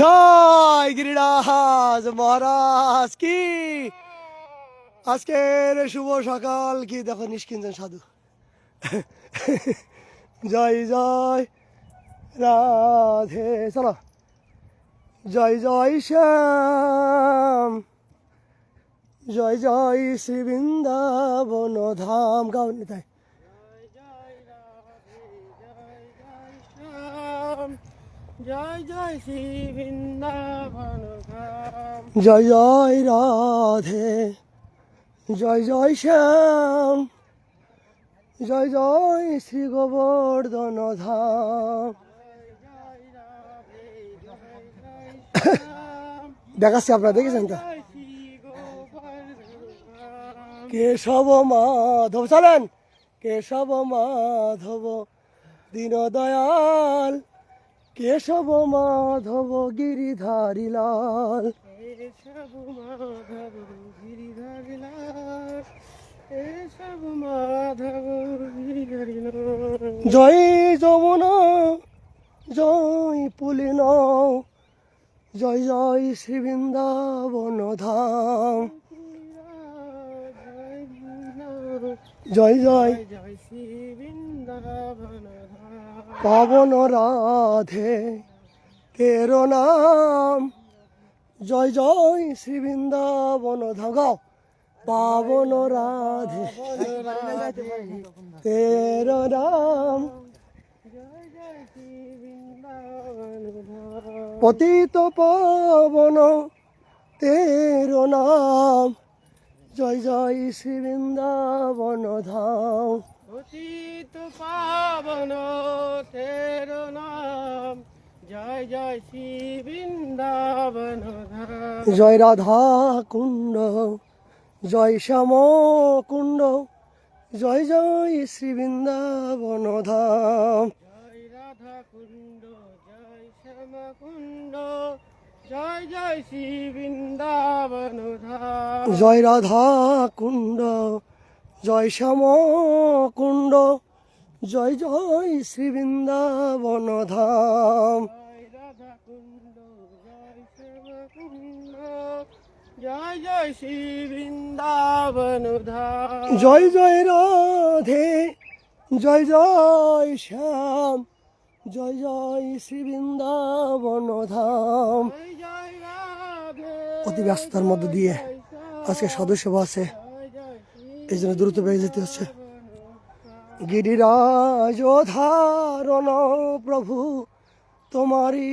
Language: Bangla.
জয় গিরিরাজ মহারাজ কি? আজকের শুভ সকাল কি? দেখো নিষ্কিঞ্চন সাধু। জয় জয়, রাধে। চলো। জয় জয়, শ্যাম। জয় জয় শ্রী বৃন্দাবন ধাম। গাও, নিতাই। জয় জয় শ্রী বৃন্দাবন জয় জয় রাধে জয় জয় শ্যাম জয় জয় শ্রী গোবর্ধন ধাম। দেখাচ্ছি আপনারা দেখেছেন তো? কেশব মাধব চলেন। কেশব মাধব দীন দয়াল কেশব মাধব গিরিধারী লাল এসব মাধব গিরিধারী লাল এসব মাধব গিরিধারী লাল জয় যমুনা জয় পুলিন জয় জয় শ্রী বৃন্দাবন ধাম। জয় বৃন্দাবন জয় পাবন রাধে, তের নাম। জয় জয় শ্রী বৃন্দাবন ধাম গাও পাবন রাধে। তের ধাম পতিত পাবন, তের নাম। জয় জয় শ্রী বৃন্দাবন ধাম তের নাম। জয় জয় শ্রী বৃন্দাবন জয় রাধা কুণ্ড জয় শ্যাম কুণ্ড জয় জয় শ্রী বৃন্দাবন ধাম। জয় রাধা কুণ্ড জয় শ্যাম কুণ্ড জয় জয় শ্রী বৃন্দাবন ধাম। জয় রাধা কুণ্ড জয় শ্যাম কুণ্ড জয় জয় শ্রী বৃন্দাবন ধাম জয় জয় শ্রী বৃন্দাবন ধাম জয় জয় রাধে জয় জয় শ্যাম জয় জয় শ্রী বৃন্দাবন ধাম অতি ব্যস্ততার মধ্য দিয়ে আজকে সদস্য আছে। এই জন্য দ্রুত বেগে যেতে হচ্ছে। গিরিরাজ ধারণ প্রভু তোমারই